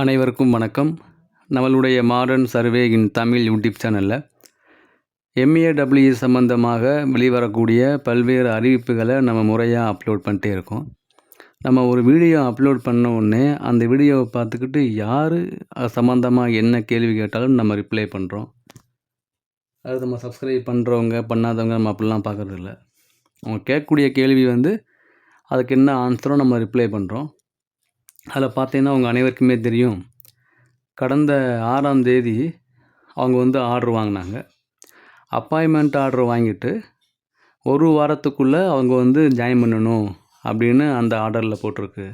அனைவருக்கும் வணக்கம். நம்மளுடைய modern survey in Tamil YouTube சேனலில் எம்ஏடபிள்யூ சம்மந்தமாக வெளிவரக்கூடிய பல்வேறு அறிவிப்புகளை நம்ம முறையாக அப்லோட் பண்ணிட்டே இருக்கோம். நம்ம ஒரு வீடியோ அப்லோட் பண்ண உடனே அந்த வீடியோவை பார்த்துக்கிட்டு யார் அது சம்மந்தமாக என்ன கேள்வி கேட்டாலும் நம்ம ரிப்ளை பண்ணுறோம் அது நம்ம சப்ஸ்கிரைப் பண்ணுறவங்க பண்ணாதவங்க நம்ம அப்படிலாம் பார்க்குறதில்ல. அவங்க கேட்கக்கூடிய கேள்வி வந்து அதுக்கு என்ன ஆன்சரும் நம்ம ரிப்ளை பண்ணுறோம் அதில் பார்த்தீங்கன்னா அவங்க அனைவருக்குமே தெரியும். கடந்த ஆறாம் தேதி அவங்க வந்து ஆர்டர் வாங்கினாங்க. அப்பாயின்மெண்ட் ஆர்டர் வாங்கிட்டு ஒரு வாரத்துக்குள்ளே அவங்க வந்து ஜாயின் பண்ணணும் அப்படின்னு அந்த ஆர்டரில் போட்டிருக்கு.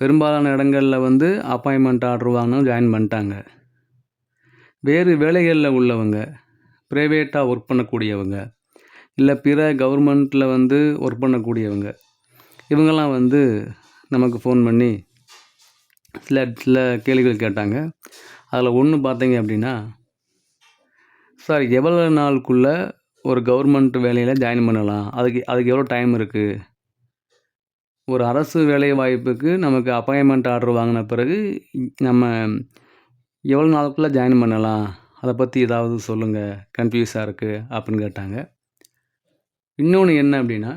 பெரும்பாலான இடங்களில் வந்து அப்பாயின்மெண்ட் ஆர்டர் வாங்கினா ஜாயின் பண்ணிட்டாங்க. வேறு வேலைகளில் உள்ளவங்க ப்ரைவேட்டாக ஒர்க் பண்ணக்கூடியவங்க இல்லை பிற கவர்மெண்ட்டில் வந்து ஒர்க் பண்ணக்கூடியவங்க இவங்கெல்லாம் வந்து நமக்கு ஃபோன் பண்ணி சில சில கேள்விகள் கேட்டாங்க. அதில் ஒன்று பார்த்தீங்க அப்படின்னா சார் எவ்வளோ நாளுக்குள்ளே ஒரு கவர்மெண்ட் வேலையில் ஜாயின் பண்ணலாம்? அதுக்கு அதுக்கு எவ்வளோ டைம் இருக்குது ஒரு அரசு வேலை வாய்ப்புக்கு நமக்கு அப்பாயின்மெண்ட் ஆர்டர் வாங்கின பிறகு நம்ம எவ்வளோ நாளுக்குள்ளே ஜாயின் பண்ணலாம்? அதை பற்றி ஏதாவது சொல்லுங்கள் கன்ஃபியூஸாக இருக்குது அப்படின்னு கேட்டாங்க. இன்னொன்று என்ன அப்படின்னா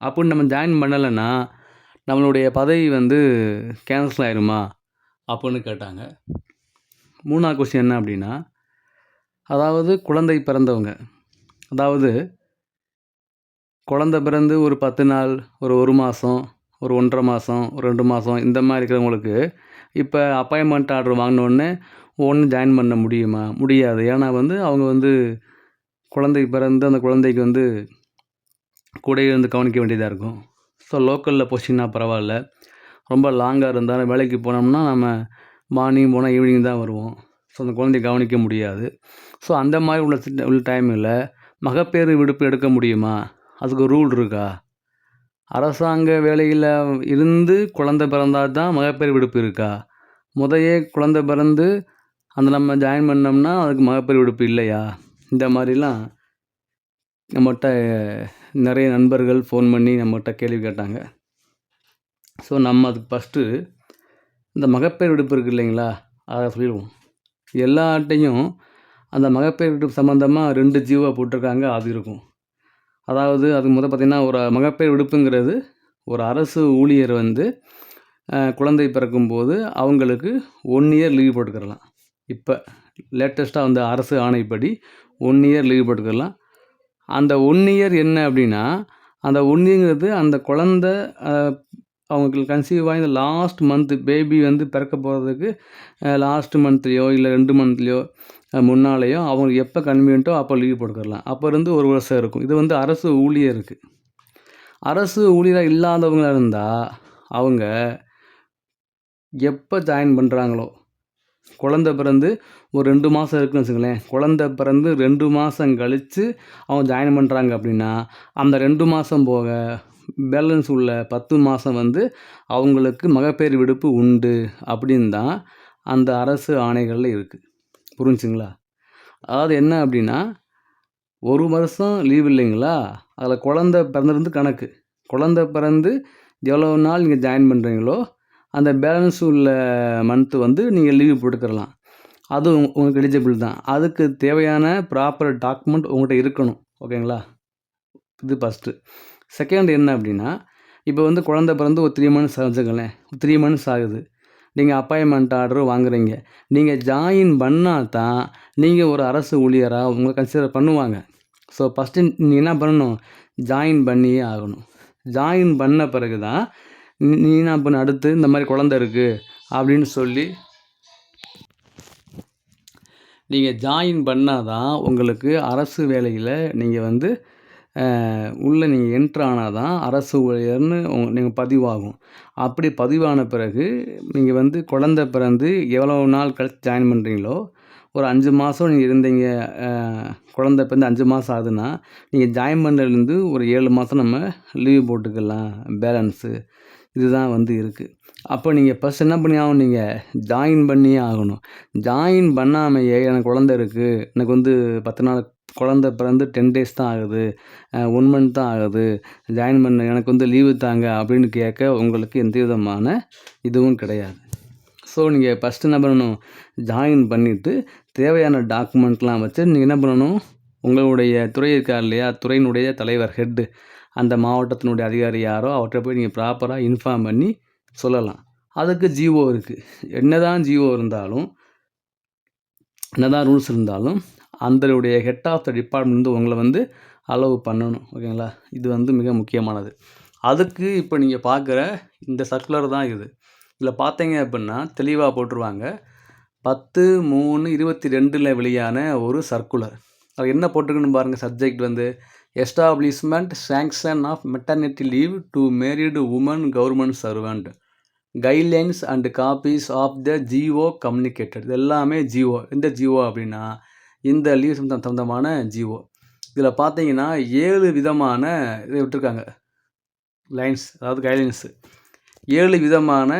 அப்படி நம்ம ஜாயின் பண்ணலைன்னா நம்மளுடைய பதவி வந்து கேன்சல் ஆயிருமா? அப்படின்னு கேட்டாங்க. மூணாவது கொஸ்டின் என்ன அப்படின்னா அதாவது குழந்தை பிறந்தவங்க அதாவது குழந்த பிறந்து ஒரு பத்து நாள் ஒரு ஒரு மாதம் ஒரு ஒன்றரை மாதம் ஒரு ரெண்டு மாதம் இந்த மாதிரி இருக்கிறவங்களுக்கு இப்போ அப்பாயின்மெண்ட் ஆர்டர் வாங்கினோடனே ஒன்று ஜாயின் பண்ண முடியுமா? முடியாது. ஏன்னா வந்து அவங்க வந்து குழந்தை பிறந்து அந்த குழந்தைக்கு வந்து கூட இருந்து கவனிக்க வேண்டியதாக இருக்கும். ஸோ லோக்கலில் போச்சிங்கன்னா பரவாயில்ல. ரொம்ப லாங்காக இருந்தாலும் வேலைக்கு போனோம்னா நம்ம மார்னிங் போனால் ஈவினிங் தான் வருவோம். ஸோ அந்த குழந்தைய கவனிக்க முடியாது. ஸோ அந்த மாதிரி உள்ள உள்ள டைமில் மகப்பேறு விடுப்பு எடுக்க முடியுமா? அதுக்கு ரூல் இருக்கா? அரசாங்க வேலையில் இருந்து குழந்த பிறந்தால் தான் மகப்பேறு விடுப்பு இருக்கா? முதையே குழந்த பிறந்து அந்த நம்ம ஜாயின் பண்ணோம்னா அதுக்கு மகப்பேறு விடுப்பு இல்லையா? இந்த மாதிரிலாம் நம்மகிட்ட நிறைய நண்பர்கள் ஃபோன் பண்ணி நம்மகிட்ட கேள்வி கேட்டாங்க. ஸோ நம்ம அதுக்கு ஃபஸ்ட்டு இந்த மகப்பேறு விடுப்பு இருக்குது இல்லைங்களா? அதை சொல்லிடுவோம். எல்லாட்டையும் அந்த மகப்பேர் விடுப்பு சம்மந்தமாக ரெண்டு ஜீவாக போட்டிருக்காங்க அது இருக்கும். அதாவது அதுக்கு முதல் பார்த்திங்கன்னா ஒரு மகப்பேறு விடுப்புங்கிறது ஒரு அரசு ஊழியர் வந்து குழந்தை பிறக்கும்போது அவங்களுக்கு ஒன் இயர் லீவ் போட்டுக்கிறலாம். இப்போ லேட்டஸ்ட்டாக வந்து அரசு ஆணைப்படி ஒன் இயர் லீவ் போட்டுக்கிறலாம். அந்த ஒன் இயர் என்ன அப்படின்னா அந்த ஒன் இயர்ங்கிறது அந்த குழந்த அவங்களுக்கு கன்சீவ் ஆகி இந்த லாஸ்ட் மந்த்து பேபி வந்து பிறக்க போகிறதுக்கு லாஸ்ட் மந்த்லேயோ இல்லை ரெண்டு மந்த்லேயோ முன்னாலேயோ அவங்களுக்கு எப்போ கன்வீனியன்ட்டோ அப்போ லீவ் போட்டுக்கலாம் அப்போ இருந்து ஒரு வருஷம் இருக்கும். இது வந்து அரசு ஊழியருக்கு. அரசு ஊழியராக இல்லாதவங்களாக இருந்தால் அவங்க எப்போ ஜாயின் பண்ணுறாங்களோ குழந்த பிறந்து ஒரு ரெண்டு மாதம் இருக்குன்னு வச்சுங்களேன் குழந்த பிறந்து ரெண்டு மாதம் கழித்து அவங்க ஜாயின் பண்ணுறாங்க அப்படின்னா அந்த ரெண்டு மாதம் போக பேலன்ஸ் உள்ள பத்து மாதம் வந்து அவங்களுக்கு மகப்பேறு விடுப்பு உண்டு அப்படின்னு தான் அந்த அரசு ஆணைகளில் இருக்குது புரிஞ்சுங்களா? அதாவது என்ன அப்படின்னா ஒரு வருஷம் லீவ் இல்லைங்களா? அதில் குழந்த பிறந்திருந்து கணக்கு. குழந்த பிறந்து எவ்வளோ நாள் நீங்கள் ஜாயின் பண்ணுறீங்களோ அந்த பேலன்ஸ் உள்ள மந்த்து வந்து நீங்கள் லீவு போட்டுக்கிறலாம். அது உங்களுக்கு எலிஜிபிள் தான். அதுக்கு தேவையான ப்ராப்பர் டாக்குமெண்ட் உங்கள்கிட்ட இருக்கணும். ஓகேங்களா இது ஃபஸ்ட்டு செகண்ட் என்ன அப்படின்னா இப்போ வந்து குழந்த பிறந்து ஒரு த்ரீ மந்த்ஸ் வச்சுக்கங்களேன். த்ரீ மந்த்ஸ் ஆகுது. நீங்கள் அப்பாயின்மெண்ட் ஆர்டர் வாங்குறீங்க. நீங்கள் ஜாயின் பண்ணால் தான் நீங்கள் ஒரு அரசு ஊழியராக உங்களை கன்சிடர் பண்ணுவாங்க. ஸோ ஃபஸ்ட்டு நீங்கள் என்ன பண்ணணும்? ஜாயின் பண்ணியே ஆகணும். ஜாயின் பண்ண பிறகு தான் நீ என்ன அடுத்து இந்த மாதிரி குழந்த இருக்குது அப்படின்னு சொல்லி நீங்கள் ஜாயின் பண்ணால் தான் உங்களுக்கு அரசு வேலையில் நீங்கள் வந்து உள்ளே நீங்கள் என்ட்ரு ஆனால் தான் அரசு ஊழியர்னு நீங்கள் பதிவாகும். அப்படி பதிவான பிறகு நீங்கள் வந்து குழந்த பிறந்து எவ்வளோ நாள் கழித்து ஜாயின் பண்ணுறீங்களோ ஒரு அஞ்சு மாதம் நீங்கள் இருந்தீங்க குழந்த பிறந்து அஞ்சு மாதம் ஆகுதுன்னா நீங்கள் ஜாயின் பண்ணுறதுலேருந்து ஒரு ஏழு மாதம் நம்ம லீவ் போட்டுக்கலாம் பேலன்ஸு இதுதான் வந்து இருக்குது அப்போ நீங்கள் ஃபஸ்ட் என்ன பண்ணி ஆகணும்? நீங்கள் ஜாயின் பண்ணியே ஆகணும். ஜாயின் பண்ணாமையே எனக்கு குழந்த இருக்குது எனக்கு வந்து பத்து நாள் குழந்த பிறந்து டென் டேஸ் தான் ஆகுது. ஒன் மந்த் தான் ஆகுது. ஜாயின் பண்ண எனக்கு வந்து லீவு தாங்க அப்படின்னு கேட்க உங்களுக்கு எந்த விதமான இதுவும் கிடையாது. ஸோ நீங்கள் ஃபஸ்ட்டு என்ன பண்ணணும்? ஜாயின் பண்ணிவிட்டு தேவையான டாக்குமெண்ட்லாம் வச்சு நீங்கள் என்ன பண்ணணும்? உங்களுடைய துறை இருக்கார் இல்லையா? துறையினுடைய தலைவர் ஹெட்டு அந்த மாவட்டத்தினுடைய அதிகாரி யாரோ அவர்கிட்ட போய் நீங்கள் ப்ராப்பராக இன்ஃபார்ம் பண்ணி சொல்லலாம். அதுக்கு ஜிஓ இருக்குது என்ன தான் ஜிஓ இருந்தாலும் என்ன தான் ரூல்ஸ் இருந்தாலும் அந்தனுடைய ஹெட் ஆஃப் த டிபார்ட்மெண்ட் வந்து உங்களை வந்து அலோவ் பண்ணணும். ஓகேங்களா இது வந்து மிக முக்கியமானது. அதுக்கு இப்போ நீங்கள் பார்க்குற இந்த சர்க்குலர் தான் இது. இதில் பார்த்தீங்க அப்படின்னா தெளிவாக போட்டுருவாங்க. பத்து மூணு இருபத்தி ரெண்டில் வெளியான ஒரு சர்க்குலர் அது என்ன போட்டிருக்குன்னு பாருங்கள் சப்ஜெக்ட் வந்து establishment sanction of maternity leave to married women government servant guidelines and copies of the GO communicated இது எல்லாமே ஜிஓ எந்த ஜிஓ அப்படின்னா இந்த லீவ் சம்பந்தமான ஜிஓ இதில் பார்த்தீங்கன்னா ஏழு விதமான இதை விட்டுருக்காங்க. லைன்ஸ் அதாவது கைட்லைன்ஸு ஏழு விதமான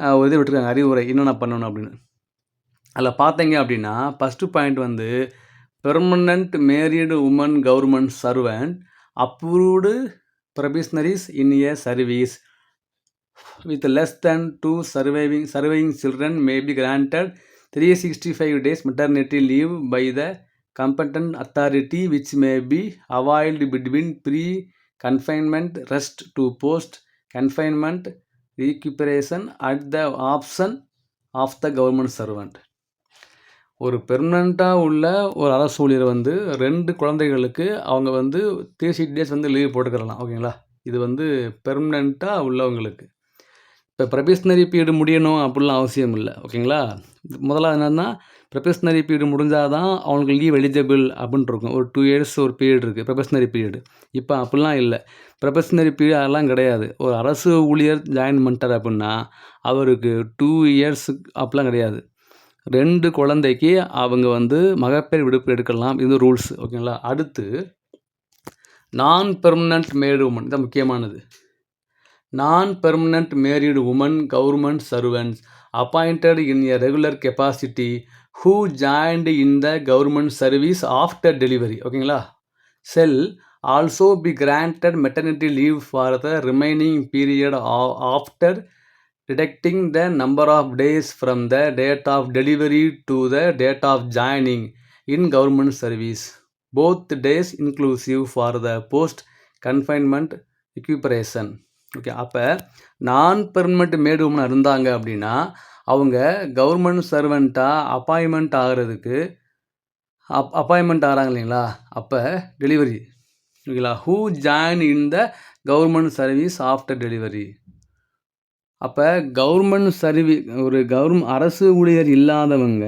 ஒரு இது விட்டுருக்காங்க. அறிவுரை என்னென்ன பண்ணணும் அப்படின்னு. அதில் பார்த்தீங்க அப்படின்னா ஃபஸ்ட்டு பாயிண்ட் வந்து permanent married woman government servant approved probationers in a service with less than two surviving surviving children may be granted 365 days maternity leave by the competent authority which may be avoided between pre confinement rest to post confinement recuperation at the option of the government servant ஒரு பெர்மனண்ட்டாக உள்ள ஒரு அரசு ஊழியர் வந்து ரெண்டு குழந்தைகளுக்கு அவங்க வந்து த்ரீ சிக்ஸ் டேஸ் வந்து லீவ் போட்டுக்கிறலாம் ஓகேங்களா? இது வந்து பெர்மனண்ட்டாக உள்ளவங்களுக்கு. இப்போ ப்ரொபேஷனரி பீரியடு முடியணும் அப்படிலாம் அவசியம் இல்லை ஓகேங்களா? முதல்ல என்னென்னா ப்ரொபேஷனரி பீரியட் முடிஞ்சால் தான் அவங்களுக்கு லீவ் எலிஜிபிள் அப்படின்ட்டு இருக்கும். ஒரு டூ இயர்ஸ் ஒரு பீரியட் இருக்குது ப்ரொபேஷனரி பீரியட் இப்போ அப்படிலாம் இல்லை. ப்ரொபேஷனரி பீரியட் அதெல்லாம் கிடையாது. ஒரு அரசு ஊழியர் ஜாயின் பண்ணிட்டார் அப்படின்னா அவருக்கு டூ இயர்ஸ் அப்படிலாம் கிடையாது. ரெண்டு குழந்தைக்கு அவங்க வந்து மகப்பேறு விடுப்பு எடுக்கலாம். இது ரூல்ஸ் ஓகேங்களா? அடுத்து நான் பெர்மனண்ட் மேடு உமன் தான் முக்கியமானது. நான் permanent married women government servants appointed in a regular capacity who joined in the government service after delivery ஓகேங்களா? Shall also be granted maternity leave for the remaining period after deducting the number of days from the date of delivery to the date of joining in government service both days inclusive for the post confinement recuperation okay அப்போ நான் permanent மேடு woman இருந்தாங்க அப்படின்னா அவங்க government சர்வெண்ட்டாக appointment ஆகிறதுக்கு அப் appointment ஆகிறாங்க இல்லைங்களா? அப்போ delivery ஓகேங்களா? Who join in the government service after delivery அப்போ கவர்மெண்ட் சர்வீ ஒரு கவர்ம் அரசு ஊழியர் இல்லாதவங்க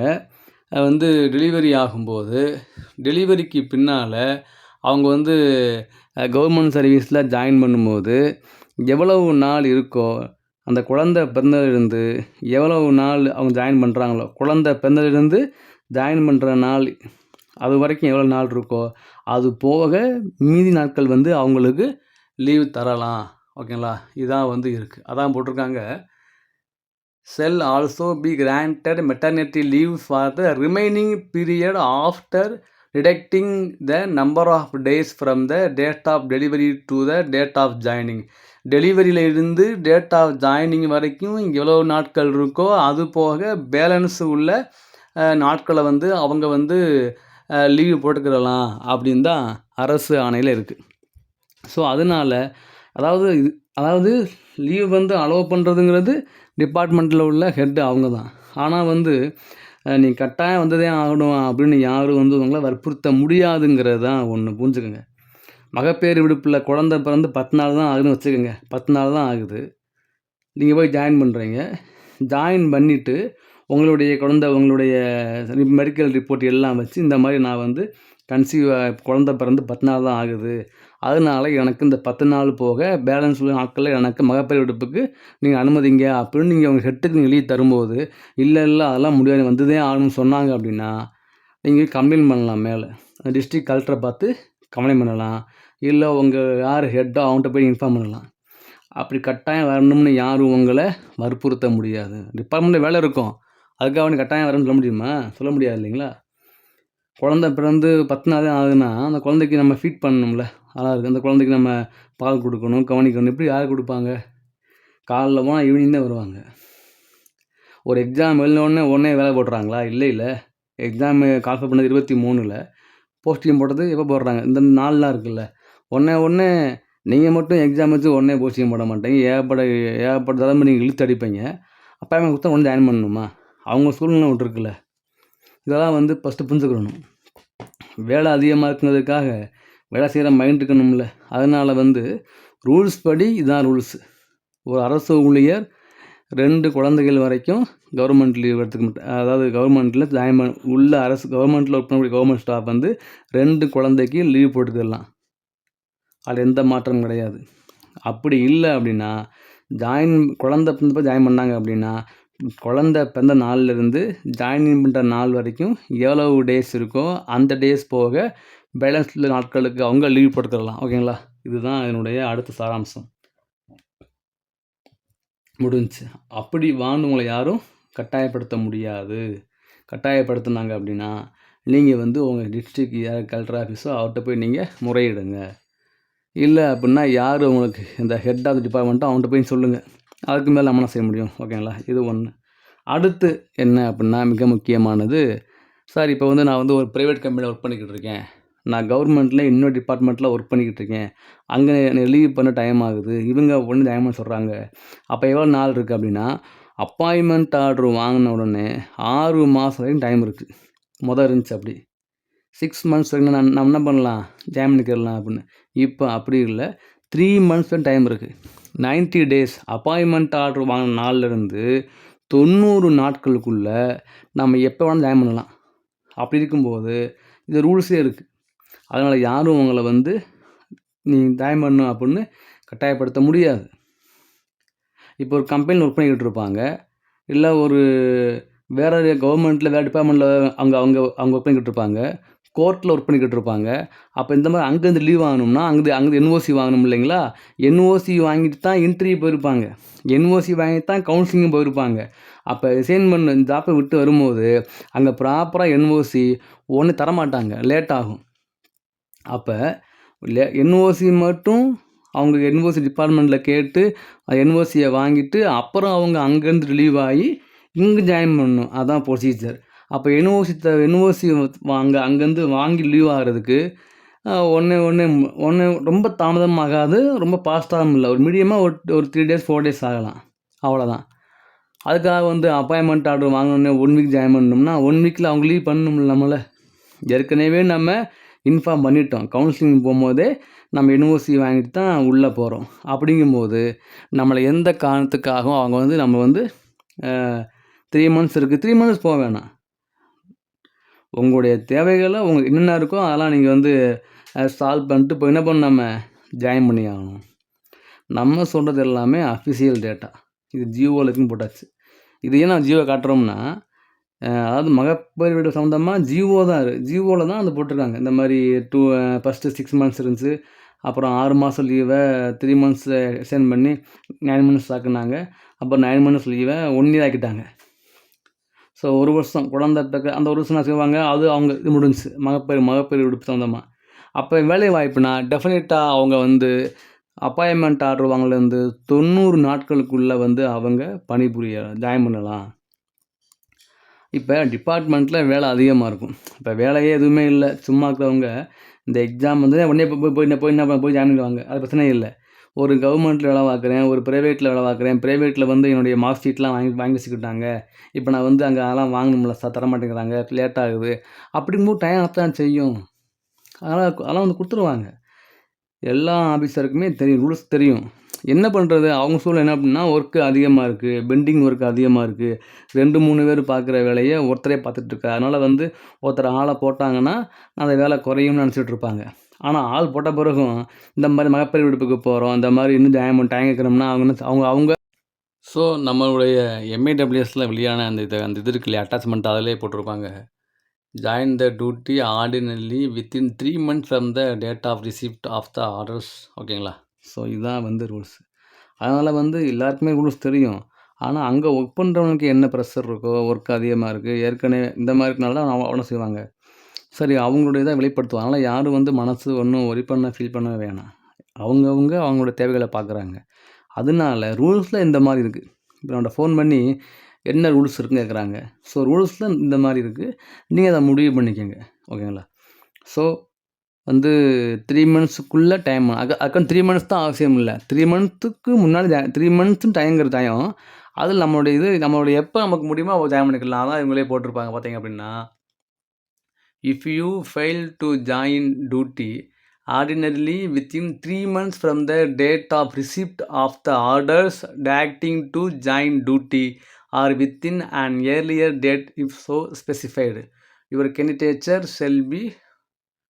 வந்து டெலிவரி ஆகும்போது டெலிவரிக்கு பின்னால் அவங்க வந்து கவர்மெண்ட் சர்வீஸில் ஜாயின் பண்ணும்போது எவ்வளவு நாள் இருக்கோ அந்த குழந்தை பிறந்ததுலேருந்து எவ்வளவு நாள் அவங்க ஜாயின் பண்ணுறாங்களோ குழந்தை பிறந்ததுலேருந்து ஜாயின் பண்ணுற நாள் அது வரைக்கும் எவ்வளோ நாள் இருக்கோ அது போக மீதி நாட்கள் வந்து அவங்களுக்கு லீவ் தரலாம். ஓகேங்களா? இதான் வந்து இருக்குது அதான் போட்டிருக்காங்க. Shall also be granted maternity leave for the remaining period after deducting the number of days from the date of delivery to the date of joining டெலிவரியில் இருந்து டேட் ஆஃப் ஜாயினிங் வரைக்கும் எவ்வளோ நாட்கள் இருக்கோ அது போக பேலன்ஸ் உள்ள நாட்களை வந்து அவங்க வந்து லீவ் போட்டுக்கிறலாம் அப்படின்னு தான் அரசு ஆணையில் இருக்குது ஸோ அதனால் அதாவது இது அதாவது லீவ் வந்து அலோவ் பண்ணுறதுங்கிறது டிபார்ட்மெண்ட்டில் உள்ள ஹெட்டு அவங்க தான் ஆனால் வந்து நீ கட்டாயம் வந்ததே ஆகணும் அப்படின்னு யாரும் வந்து உங்களை வற்புறுத்த முடியாதுங்கிறது தான் ஒன்று புரிஞ்சுக்கோங்க. மகப்பேறு விடுப்பில் குழந்த பிறந்து பத்து நாள் தான் ஆகுதுன்னு வச்சுக்கோங்க. பத்து நாள் தான் ஆகுது. நீங்கள் போய் ஜாயின் பண்ணுறீங்க ஜாயின் பண்ணிவிட்டு உங்களுடைய குழந்த உங்களுடைய மெடிக்கல் ரிப்போர்ட் எல்லாம் வச்சு இந்த மாதிரி நான் வந்து கன்சீவ் குழந்த பிறந்து பத்து நாள் தான் ஆகுது. அதனால எனக்கு இந்த பத்து நாள் போக பேலன்ஸ் உள்ள நாட்களில் எனக்கு மகப்பேறு விடுப்புக்கு நீங்கள் அனுமதிங்க அப்படின்னு நீங்கள் உங்கள் ஹெட்டுக்கு நீங்கள் தரும்போது இல்லை இல்லை அதெல்லாம் முடியாது வந்ததே ஆகணும்னு சொன்னாங்க அப்படின்னா நீங்கள் கம்ப்ளைண்ட் பண்ணலாம் மேலே. அந்த டிஸ்ட்ரிக்ட் கலெக்டரை பார்த்து கம்ப்ளைண்ட் பண்ணலாம். இல்லை உங்கள் யார் ஹெட்டோ அவன்கிட்ட போய் இன்ஃபார்ம் பண்ணலாம். அப்படி கட்டாயம் வரணும்னு யாரும் உங்களை வற்புறுத்த முடியாது. டிபார்ட்மெண்ட்டில் வேலை இருக்கும். அதுக்காக அவனுக்கு கட்டாயம் வரணும்னு சொல்ல முடியுமா? சொல்ல முடியாது இல்லைங்களா? குழந்த பிறந்து பத்து நாள் தான் ஆகுதுன்னா அந்த குழந்தைக்கு நம்ம ஃபீட் பண்ணணும்ல. நல்லா இருக்குது அந்த குழந்தைக்கு நம்ம பால் கொடுக்கணும் கவனிக்கணும். எப்படி யார் கொடுப்பாங்க? காலைல போனால் ஈவினிங் தான் வருவாங்க. ஒரு எக்ஸாம் எழுதினோடனே உடனே வேலை போடுறாங்களா? இல்லை இல்லை. எக்ஸாமு கால்ஃபர் பண்ணது இருபத்தி மூணில். போஸ்டிங் போட்டது எப்போ போடுறாங்க? இந்த நாள்லாம் இருக்குல்ல. உடனே உடனே நீங்கள் மட்டும் எக்ஸாம் வச்சு உடனே போஸ்டிங் போட மாட்டீங்க. ஏகப்பட ஏகப்பட்ட தலைமை நீங்கள் இழுத்து அடிப்பீங்க. அப்பாயின்மெண்ட் கொடுத்தா உடனே ஜாயின் பண்ணணுமா? அவங்க சூழ்நிலை ஒன்று இருக்குல்ல. இதெல்லாம் வந்து ஃபஸ்ட்டு புரிஞ்சுக்கணும். வேலை அதிகமாக இருக்குங்கிறதுக்காக வேலை செய்கிற மைண்ட் இருக்கணும்ல. அதனால் வந்து ரூல்ஸ் படி இதான் ரூல்ஸு ஒரு அரசு ஊழியர் ரெண்டு குழந்தைகள் வரைக்கும் கவர்மெண்ட் லீவ் எடுத்துக்க மாட்டேன் அதாவது கவர்மெண்ட்டில் ஜாயின் பண்ண உள்ள அரசு கவர்மெண்ட்டில் ஒர்க் பண்ணக்கூடிய கவர்மெண்ட் ஸ்டாஃப் வந்து ரெண்டு குழந்தைக்கு லீவ் போட்டுக்கிடலாம் அது எந்த மாற்றமும் கிடையாது. அப்படி இல்லை அப்படின்னா ஜாயின் குழந்த பிறந்தப்போ ஜாயின் பண்ணாங்க அப்படின்னா குழந்த பிறந்த நாள்லேருந்து ஜாயின் பண்ணுற நாள் வரைக்கும் எவ்வளவு டேஸ் இருக்கோ அந்த டேஸ் போக பேலன்ஸ் நாட்களுக்கு அவங்க லீவ் போட்டுக்கலாம் ஓகேங்களா இதுதான் என்னுடைய அடுத்த சாராம்சம். முடிஞ்சுச்சு. அப்படி வாழ்ந்தவங்களை யாரும் கட்டாயப்படுத்த முடியாது. கட்டாயப்படுத்துனாங்க அப்படின்னா நீங்கள் வந்து உங்கள் டிஸ்ட்ரிக்ட் யார் கலெக்டர் ஆஃபீஸோ அவர்கிட்ட போய் நீங்கள் முறையிடுங்க. இல்லை அப்படின்னா யார் உங்களுக்கு இந்த ஹெட் ஆஃப் டிபார்ட்மெண்ட்டோ அவன்கிட்ட போய் சொல்லுங்கள் அதுக்கு மேலே நம்ம செய்ய முடியும். ஓகேங்களா இது ஒன்று அடுத்து என்ன அப்படின்னா மிக முக்கியமானது சார் இப்போ வந்து நான் வந்து ஒரு ப்ரைவேட் கம்பெனியில் ஒர்க் பண்ணிக்கிட்டு இருக்கேன். நான் கவர்மெண்ட்டில் இன்னொரு டிபார்ட்மெண்ட்டில் ஒர்க் பண்ணிக்கிட்டு இருக்கேன் அங்கே லீவ் பண்ண டைம் ஆகுது. இவங்க ஒன்று டைம் சொல்கிறாங்க அப்போ எவ்வளோ நாள் இருக்குது அப்படின்னா அப்பாயின்மெண்ட் ஆர்டர் வாங்கின உடனே ஆறு மாதம் வரைக்கும் டைம் இருக்குது மொதல் இருந்துச்சு அப்படி. சிக்ஸ் மந்த்ஸ் வரைக்கும் நான் நம்ம என்ன பண்ணலாம்? ஜாயின் பண்ணிக்கிறலாம் அப்படின்னு. இப்போ அப்படி இல்லை. த்ரீ மந்த்ஸ் தான் டைம் இருக்குது நைன்ட்டி டேஸ் அப்பாயின்மெண்ட் ஆர்டர் வாங்கின நாள்லேருந்து தொண்ணூறு நாட்களுக்குள்ளே நம்ம எப்போ வேணாலும் ஜாயின் பண்ணலாம். அப்படி இருக்கும்போது இது ரூல்ஸே இருக்குது அதனால் யாரும் உங்களை வந்து நீ தாயம் பண்ணணும் அப்படின்னு கட்டாயப்படுத்த முடியாது. இப்போ ஒரு கம்பெனியில் ஒர்க் பண்ணிக்கிட்டு இருப்பாங்க. இல்லை ஒரு வேறு கவர்மெண்ட்டில் வேறு டிபார்ட்மெண்ட்டில் அவங்க அவங்க அவங்க ஒர்க் பண்ணிக்கிட்டு இருப்பாங்க. கோர்ட்டில் ஒர்க் பண்ணிக்கிட்டு இருப்பாங்க. அப்போ இந்த மாதிரி அங்கேருந்து லீவ் வாங்கணும்னா அங்கே அங்கே என்ஓசி வாங்கணும் இல்லைங்களா? என்ஓசி வாங்கிட்டு தான் இன்டர்வியூ போயிருப்பாங்க. என்ஓசி வாங்கிட்டு தான் கவுன்சிலிங் போயிருப்பாங்க. அப்போ சைன் பண்ண ஜாப்பை விட்டு வரும்போது அங்கே ப்ராப்பராக என்ஓசி ஒன்று தரமாட்டாங்க. லேட் ஆகும். அப்போ இல்லை என்ஓசி மட்டும் அவங்க என்ஓசி டிபார்ட்மெண்ட்டில் கேட்டு என்ஓசியை வாங்கிட்டு அப்புறம் அவங்க அங்கேருந்து ரிலீவ் ஆகி இங்கே ஜாயின் பண்ணணும். அதான் ப்ரொசீஜர் அப்போ என்ஓசி த என்ஓசி வாங்க அங்கேருந்து வாங்கி லீவ் ஆகிறதுக்கு ஒன்று ஒன்று ஒன்று ரொம்ப தாமதமாகாது ரொம்ப ஃபாஸ்ட்டாகவும் இல்லை. ஒரு மீடியமாக ஒரு ஒரு த்ரீ டேஸ் ஃபோர் டேஸ் ஆகலாம். அவ்வளோதான் அதுக்காக வந்து அப்பாயின்மெண்ட் ஆர்டர் வாங்கினோடனே ஒன் வீக் ஜாயின் பண்ணோம்னா ஒன் வீக்கில் அவங்க லீவ் பண்ணணும் நம்மளை. ஏற்கனவே நம்ம இன்ஃபார்ம் பண்ணிட்டோம். கவுன்சிலிங் போகும்போதே நம்ம என்ஓசி வாங்கிட்டு தான் உள்ளே போகிறோம் அப்படிங்கும்போது நம்மளை எந்த காரணத்துக்காகவும் அவங்க வந்து நம்ம வந்து த்ரீ மந்த்ஸ் இருக்குது த்ரீ மந்த்ஸ் போக வேணாம். உங்களுடைய தேவைகளை உங்களுக்கு என்னென்ன இருக்கோ அதெல்லாம் நீங்கள் வந்து சால்வ் பண்ணிட்டு இப்போ என்ன பண்ண நம்ம? ஜாயின் பண்ணி ஆகணும். நம்ம சொல்கிறது எல்லாமே அஃபிஷியல் டேட்டா இது ஜியோவில் இருக்குன்னு போட்டாச்சு. இது ஏன் நான் ஜியோ காட்டுறோம்னா அதாவது மகப்பேறு வீடு சம்மந்தமாக ஜியோ தான் ஜியோவில் தான் அது போட்டிருக்காங்க. இந்த மாதிரி டூ ஃபஸ்ட்டு சிக்ஸ் மந்த்ஸ் இருந்துச்சு. அப்புறம் ஆறு மாதம் லீவை த்ரீ மந்த்ஸ் எக்ஸ்டெண்ட் பண்ணி நைன் மந்த்ஸ் ஆக்குனாங்க. அப்புறம் நைன் மந்த்ஸ் லீவை ஒன் இயர் ஆக்கிட்டாங்க. ஸோ ஒரு வருஷம் குழந்த பிறக்க அந்த ஒரு வருஷம் நான் செய்வாங்க? அது அவங்க இது முடிஞ்சு மகப்பேறு மகப்பேறு விடுப்பு சம்மந்தமாக அப்போ வேலை வாய்ப்புனா டெஃபினட்டாக அவங்க வந்து அப்பாயின்மெண்ட் ஆர்டர் வாங்கலேருந்து தொண்ணூறு நாட்களுக்குள்ளே வந்து அவங்க பணிபுரிய ஜாயின் பண்ணலாம். இப்போ டிபார்ட்மெண்ட்டில் வேலை அதிகமாக இருக்கும். இப்போ வேலையே எதுவுமே இல்லை. சும்மா இருக்கிறவங்க இந்த எக்ஸாம் வந்து உடனே போய் போய் போய் என்ன போய் ஜாயின் பண்ணுவாங்க. அது பிரச்சனை இல்லை. ஒரு கவர்மெண்ட்டில் வேலை பார்க்குறேன் ஒரு ப்ரைவேட்டில் வேலை பார்க்குறேன். ப்ரைவேட்டில் வந்து என்னுடைய மார்க் ஷீட்லாம் வாங்கி வாங்கி வச்சுக்கிட்டாங்க. இப்போ நான் வந்து அங்கே அதெல்லாம் வாங்கணும்ல சார் தர மாட்டேங்கிறாங்க. லேட் ஆகுது. அப்படிங்கும்போது டைம் தான் செய்யும். அதனால் அதெல்லாம் வந்து கொடுத்துருவாங்க. எல்லா ஆஃபீஸருக்குமே தெரியும் ரூல்ஸ் தெரியும். என்ன பண்ணுறது அவங்க சூழ்நிலை என்ன அப்படின்னா ஒர்க்கு அதிகமாக இருக்குது பெண்டிங் ஒர்க் அதிகமாக இருக்குது ரெண்டு மூணு பேர் பார்க்குற வேலையை ஒருத்தரே பார்த்துட்ருக்கா அதனால் வந்து ஒருத்தர் ஆளை போட்டாங்கன்னா அந்த வேலை குறையும்னு நினச்சிட்டு இருப்பாங்க. ஆனால் ஆள் போட்ட பிறகும் இந்த மாதிரி மகப்பேறு விடுப்புக்கு போகிறோம் இந்த மாதிரி இன்னும் ஜாயின் டைம் அவங்க அவங்க அவங்க ஸோ நம்மளுடைய எம்ஏடபிள்யூஎஸில் வெளியான அந்த இது அந்த இது இருக்கு இல்லையா? அட்டாச்மெண்ட் அதிலே போட்டிருப்பாங்க. Join the duty ordinary within three months from the date of receipt of the orders ஓகேங்களா ஸோ இதுதான் வந்து ரூல்ஸ் அதனால் வந்து எல்லாருக்குமே ரூல்ஸ் தெரியும். ஆனால் அங்கே ஒர்க் பண்ணுறவனுக்கு என்ன ப்ரெஷர் இருக்கோ ஒர்க் அதிகமாக இருக்குது ஏற்கனவே இந்த மாதிரி இருக்கனால தான் அவன் அவனை செய்வாங்க. சரி அவங்களுடைய இதை வெளிப்படுத்துவாங்க அதனால் யாரும் வந்து மனசு ஒன்றும் ஒரி பண்ண ஃபீல் பண்ண வேணாம். அவங்கவுங்க அவங்களோட தேவைகளை பார்க்குறாங்க அதனால ரூல்ஸில் இந்த மாதிரி இருக்குது இப்போ நம்மகிட்ட ஃபோன் பண்ணி என்ன ரூல்ஸ் இருக்குன்னு கேட்குறாங்க ஸோ ரூல்ஸில் இந்த மாதிரி இருக்குது நீங்கள் அதை முடிவு பண்ணிக்கோங்க. ஓகேங்களா ஸோ வந்து த்ரீ மந்த்ஸுக்குள்ளே டைம் அக்க அக்கன் த்ரீ மந்த்ஸ் தான் அவசியம் இல்லை. த்ரீ மந்த்துக்கு முன்னாடி த்ரீ மந்த்ஸும் டைங்கிற டைம் அதில் நம்மளுடைய இது நம்மளுடைய எப்போ நமக்கு முடியுமோ அவள் ஜாயின் பண்ணிக்கலாம். அதான் இவங்களே போட்டிருப்பாங்க பார்த்தீங்க அப்படின்னா. If you fail to join duty ordinarily within three months from the date of receipt of the orders detecting to join duty or within and earlier date if so specified your candidature shall be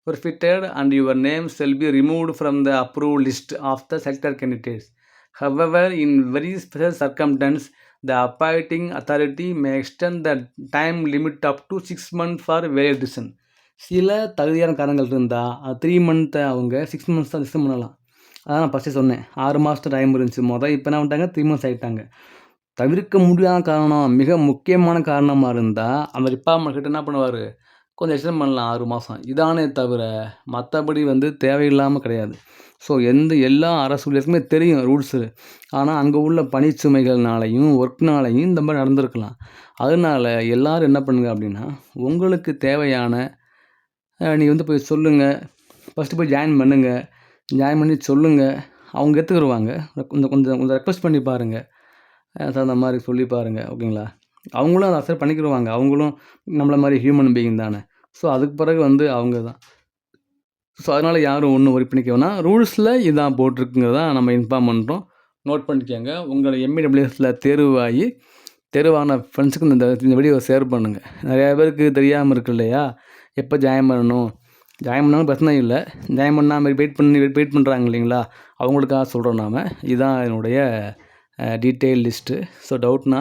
forfeited and your name shall be removed from the approved list of the selected candidates. However, in very special circumstance, the appointing authority may extend the time limit up to six months for various reason. சில தகுதியான காரணங்கள் இருந்தால் அது three மந்த்தை அவங்க six months தான் extend பண்ணலாம் அதான் நான் ஃபஸ்ட்டே சொன்னேன் ஆறு மாதத்து டைம் இருந்துச்சு மொதல் இப்போ என்ன பண்ணிட்டாங்க த்ரீ மந்த்ஸ் ஆகிட்டாங்க தவிர்க்க முடியாத காரணம் மிக முக்கியமான காரணமாக இருந்தால் அந்த டிபார்ட்மெண்ட் கிட்ட என்ன பண்ணுவார் கொஞ்சம் எக்ஸ்டெண்ட் பண்ணலாம் ஆறு மாதம் இதானே தவிர மற்றபடி வந்து தேவையில்லாமல் கிடையாது. ஸோ எந்த எல்லா அரசு ஊழியருக்குமே தெரியும் ரூல்ஸு. ஆனால் அங்கே உள்ள பணிச்சுமைகள்னாலையும் ஒர்க்னாலையும் இந்த மாதிரி நடந்திருக்கலாம். அதனால எல்லோரும் என்ன பண்ணுங்க அப்படின்னா உங்களுக்கு தேவையான நீங்கள் வந்து போய் சொல்லுங்கள் ஃபஸ்ட்டு போய் ஜாயின் பண்ணுங்கள் ஜாயின் பண்ணி சொல்லுங்கள் அவங்க எடுத்துக்கிடுவாங்க கொஞ்சம் கொஞ்சம் கொஞ்சம் ரெக்வஸ்ட் பண்ணி பாருங்கள் சார் அந்த மாதிரி சொல்லி பாருங்கள் ஓகேங்களா? அவங்களும் அதை அக்செப்ட் பண்ணிக்கிடுவாங்க அவங்களும் நம்மளை மாதிரி ஹியூமன் பீயிங் தானே. ஸோ அதுக்கு பிறகு வந்து அவங்க தான். ஸோ அதனால் யாரும் ஒன்றும் ஒரி பண்ணிக்க வேணாம். ரூல்ஸில் இதான் போட்டிருக்குங்கிறதான் நம்ம இன்ஃபார்ம் பண்ணுறோம் நோட் பண்ணிக்கோங்க. உங்களை எம்இடபிள்யூஎஸில் தேர்வாகி தேர்வான ஃப்ரெண்ட்ஸுக்கு இந்த இந்த வீடியோவை ஷேர் பண்ணுங்கள் நிறையா பேருக்கு தெரியாமல் இருக்கு இல்லையா? எப்போ ஜாயின் பண்ணணும்? ஜாயின் பண்ணாலும் பிரச்சனை இல்லை. ஜாயின் பண்ணாமல் வெயிட் பண்ணி வெயிட் வெயிட் பண்ணுறாங்க இல்லைங்களா? அவங்களுக்காக சொல்கிறோம் நாம். இதுதான் என்னுடைய டீட்டெயில் லிஸ்ட்டு ஸோ டவுட்னா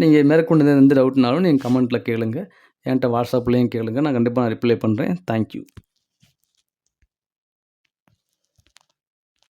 நீங்கள் மேற்கொண்டு எந்த டவுட்னாலும் நீங்கள் கமெண்ட்டில் கேளுங்கள் என்கிட்ட வாட்ஸ்அப்லேயும் கேளுங்கள் நான் கண்டிப்பாக நான் ரிப்ளை பண்ணுறேன் தேங்க்யூ